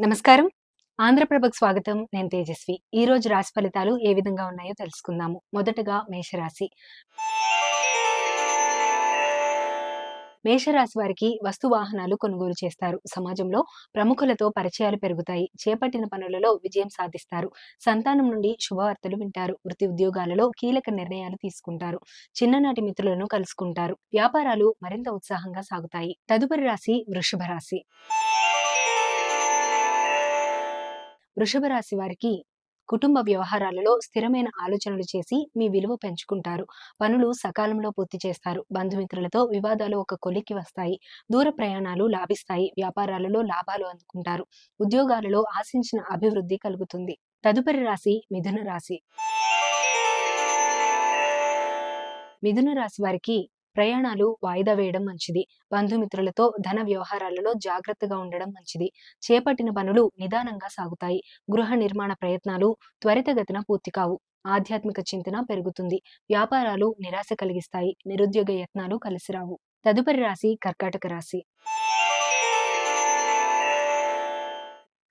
నమస్కారం. ఆంధ్రప్రభకు స్వాగతం. నేను తేజస్వి. ఈ రోజు రాశి ఫలితాలు ఏ విధంగా ఉన్నాయో తెలుసుకుందాము. మొదటగా మేషరాశి. మేషరాశి వారికి వస్తు వాహనాలు కొనుగోలు చేస్తారు. సమాజంలో ప్రముఖులతో పరిచయాలు పెరుగుతాయి. చేపట్టిన పనులలో విజయం సాధిస్తారు. సంతానం నుండి శుభవార్తలు వింటారు. వృత్తి ఉద్యోగాలలో కీలక నిర్ణయాలు తీసుకుంటారు. చిన్ననాటి మిత్రులను కలుసుకుంటారు. వ్యాపారాలు మరింత ఉత్సాహంగా సాగుతాయి. తదుపరి రాశి వృషభ రాశి. వృషభ రాశి వారికి కుటుంబ వ్యవహారాలలో స్థిరమైన ఆలోచనలు చేసి మీ విలువ పెంచుకుంటారు. పనులు సకాలంలో పూర్తి చేస్తారు. బంధుమిత్రులతో వివాదాలు ఒక కొలిక్కి వస్తాయి. దూర ప్రయాణాలు లాభిస్తాయి. వ్యాపారాలలో లాభాలు అందుకుంటారు. ఉద్యోగాలలో ఆశించిన అభివృద్ధి కలుగుతుంది. తదుపరి రాశి మిథున రాశి. మిథున రాశి వారికి ప్రయాణాలు వాయిదా వేయడం మంచిది. బంధుమిత్రులతో ధన వ్యవహారాలలో జాగ్రత్తగా ఉండడం మంచిది. చేపట్టిన పనులు నిదానంగా సాగుతాయి. గృహ నిర్మాణ ప్రయత్నాలు త్వరితగతిన పూర్తి కావు. ఆధ్యాత్మిక చింతన పెరుగుతుంది. వ్యాపారాలు నిరాశ కలిగిస్తాయి. నిరుద్యోగ యత్నాలు కలిసిరావు. తదుపరి రాశి కర్కాటక రాశి.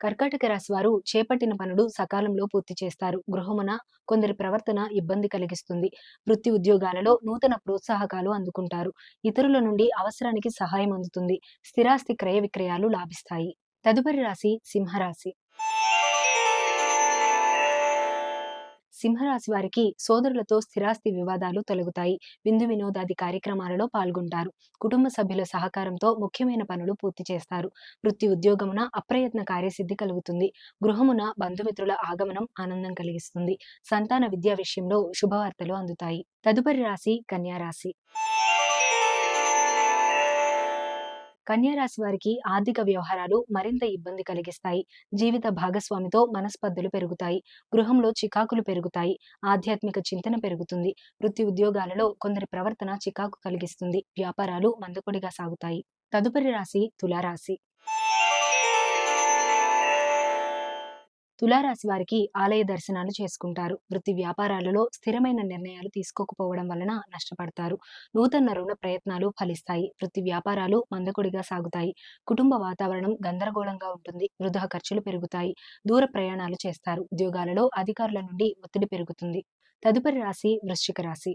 కర్కాటక రాశి వారు చేపట్టిన పనులు సకాలంలో పూర్తి చేస్తారు. గృహమున కొందరి ప్రవర్తన ఇబ్బంది కలిగిస్తుంది. వృత్తి ఉద్యోగాలలో నూతన ప్రోత్సాహకాలు అందుకుంటారు. ఇతరుల నుండి అవసరానికి సహాయం అందుతుంది. స్థిరాస్తి క్రయ విక్రయాలు లాభిస్తాయి. తదుపరి రాశి సింహరాశి. సింహరాశి వారికి సోదరులతో స్థిరాస్తి వివాదాలు తొలగుతాయి. విందు వినోదాది కార్యక్రమాలలో పాల్గొంటారు. కుటుంబ సభ్యుల సహకారంతో ముఖ్యమైన పనులు పూర్తి చేస్తారు. వృత్తి ఉద్యోగమున అప్రయత్న కార్యసిద్ధి కలుగుతుంది. గృహమున బంధుమిత్రుల ఆగమనం ఆనందం కలిగిస్తుంది. సంతాన విద్యా విషయంలో శుభవార్తలు అందుతాయి. తదుపరి రాశి కన్యా రాశి. కన్యారాశి వారికి ఆర్థిక వ్యవహారాలు మరింత ఇబ్బంది కలిగిస్తాయి. జీవిత భాగస్వామితో మనస్పర్ధలు పెరుగుతాయి. గృహంలో చికాకులు పెరుగుతాయి. ఆధ్యాత్మిక చింతన పెరుగుతుంది. వృత్తి ఉద్యోగాలలో కొందరి ప్రవర్తన చికాకు కలిగిస్తుంది. వ్యాపారాలు మందకొడిగా సాగుతాయి. తదుపరి రాశి తులారాశి. తులారాశి వారికి ఆలయ దర్శనాలు చేసుకుంటారు. వృత్తి వ్యాపారాలలో స్థిరమైన నిర్ణయాలు తీసుకోకపోవడం వలన నష్టపడతారు. నూతన రుణ ప్రయత్నాలు ఫలిస్తాయి. వృత్తి వ్యాపారాలు మందకొడిగా సాగుతాయి. కుటుంబ వాతావరణం గందరగోళంగా ఉంటుంది. వృధా ఖర్చులు పెరుగుతాయి. దూర ప్రయాణాలు చేస్తారు. ఉద్యోగాలలో అధికారుల నుండి ఒత్తిడి పెరుగుతుంది. తదుపరి రాశి వృశ్చిక రాశి.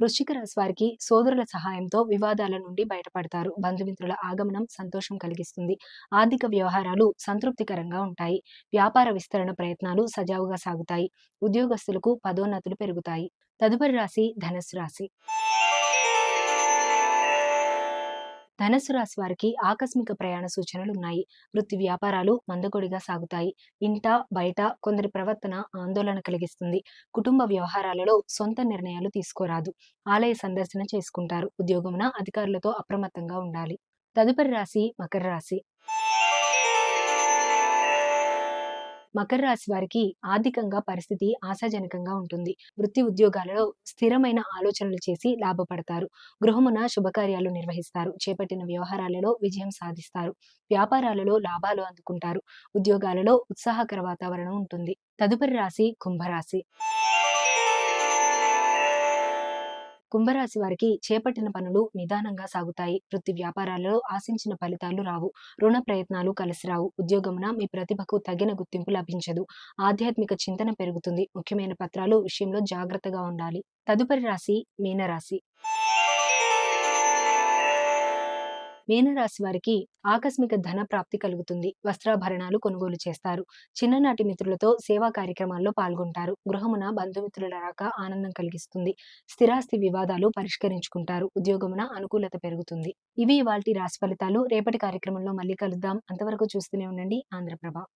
వృశ్చిక రాశి వారికి సోదరుల సహాయంతో వివాదాల నుండి బయటపడతారు. బంధుమిత్రుల ఆగమనం సంతోషం కలిగిస్తుంది. ఆర్థిక వ్యవహారాలు సంతృప్తికరంగా ఉంటాయి. వ్యాపార విస్తరణ ప్రయత్నాలు సజావుగా సాగుతాయి. ఉద్యోగస్తులకు పదోన్నతులు పెరుగుతాయి. తదుపరి రాశి ధనస్సు రాశి. ధనస్సు రాశి వారికి ఆకస్మిక ప్రయాణ సూచనలు ఉన్నాయి వృత్తి వ్యాపారాలు మందకొడిగా సాగుతాయి. ఇంట బయట కొందరి ప్రవర్తన ఆందోళన కలిగిస్తుంది. కుటుంబ వ్యవహారాలలో సొంత నిర్ణయాలు తీసుకోరాదు. ఆలయ సందర్శన చేసుకుంటారు. ఉద్యోగమున అధికారులతో అప్రమత్తంగా ఉండాలి. తదుపరి రాశి మకర రాశి. మకర రాశి వారికి ఆర్థికంగా పరిస్థితి ఆశాజనకంగా ఉంటుంది. వృత్తి ఉద్యోగాలలో స్థిరమైన ఆలోచనలు చేసి లాభపడతారు. గృహమున శుభకార్యాలు నిర్వహిస్తారు. చేపట్టిన వ్యవహారాలలో విజయం సాధిస్తారు. వ్యాపారాలలో లాభాలు అందుకుంటారు. ఉద్యోగాలలో ఉత్సాహకర వాతావరణం ఉంటుంది. తదుపరి రాశి కుంభరాశి. కుంభరాశి వారికి చేపట్టిన పనులు నిదానంగా సాగుతాయి. వృత్తి వ్యాపారాలలో ఆశించిన ఫలితాలు రావు. రుణ ప్రయత్నాలు కలిసి రావు. ఉద్యోగమున మీ ప్రతిభకు తగిన గుర్తింపు లభించదు. ఆధ్యాత్మిక చింతన పెరుగుతుంది. ముఖ్యమైన పత్రాలు విషయంలో జాగ్రత్తగా ఉండాలి. తదుపరి రాశి మీనరాశి. మీనరాశి వారికి ఆకస్మిక ధన ప్రాప్తి కలుగుతుంది. వస్త్రాభరణాలు కొనుగోలు చేస్తారు. చిన్ననాటి మిత్రులతో సేవా కార్యక్రమాల్లో పాల్గొంటారు. గృహమున బంధుమిత్రుల రాక ఆనందం కలిగిస్తుంది. స్థిరాస్తి వివాదాలు పరిష్కరించుకుంటారు. ఉద్యోగమున అనుకూలత పెరుగుతుంది. ఇవి ఇవాల్టి రాశి ఫలితాలు. రేపటి కార్యక్రమంలో మళ్ళీ కలుద్దాం. అంతవరకు చూస్తూనే ఉండండి. ఆంధ్రప్రభ